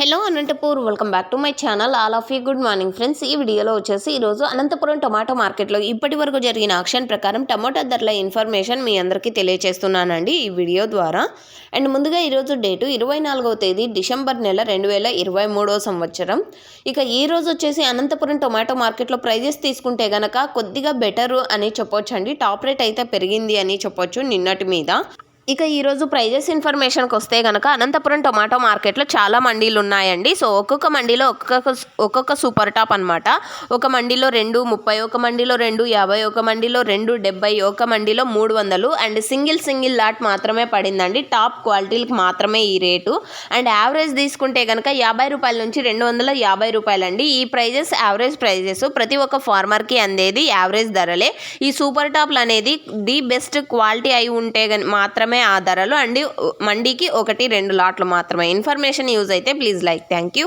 Hello Anantapur welcome back to my channel. All of you good morning friends. ఈ వీడియోలో వచ్చేసి ఈరోజు Anantapuram tomato మార్కెట్లో ఇప్పటి వరకు జరిగిన ఆక్షన్ ప్రకారం టమాటో ధరల ఇన్ఫర్మేషన్ మీ అందరికీ తెలియజేస్తున్నానండి ఈ వీడియో ద్వారా. అండ్ ముందుగా ఈరోజు డేటు ఇరవై నాలుగవ తేదీ డిసెంబర్ నెల రెండు వేల ఇరవై మూడవ సంవత్సరం. ఇక ఈ రోజు వచ్చేసి అనంతపురం టొమాటో మార్కెట్లో ప్రైజెస్ తీసుకుంటే గనక కొద్దిగా బెటరు అని చెప్పొచ్చు అండి టాప్ రేట్ అయితే పెరిగింది అని చెప్పొచ్చు నిన్నటి మీద. ఇక ఈరోజు ప్రైజెస్ ఇన్ఫర్మేషన్కి వస్తే కనుక అనంతపురం టొమాటో మార్కెట్లో చాలా మండీలు ఉన్నాయండి సో ఒక్కొక్క మండీలో ఒక్కొక్క ఒక్కొక్క సూపర్ టాప్ అనమాట ఒక మండీలో రెండు ముప్పై ఒక మండీలో రెండు యాభై ఒక మండీలో రెండు డెబ్బై ఒక మండీలో మూడు వందలు. అండ్ సింగిల్ సింగిల్ లాట్ మాత్రమే పడిందండి. టాప్ క్వాలిటీలకు మాత్రమే ఈ రేటు. అండ్ యావరేజ్ తీసుకుంటే కనుక యాభై రూపాయల నుంచి రెండు వందల యాభై రూపాయలండి. ఈ ప్రైజెస్ యావరేజ్ ప్రైజెస్ ప్రతి ఒక్క ఫార్మర్కి అందేది యావరేజ్ ధరలే. ఈ సూపర్ టాప్లు అనేది ది బెస్ట్ క్వాలిటీ అయి ఉంటే మాత్రమే మాత్రమే ఆ ధరలు అండ్. మండీకి ఒకటి రెండు లాట్లు మాత్రమే. ఇన్ఫర్మేషన్ యూజ్ అయితే ప్లీజ్ లైక్. Thank you.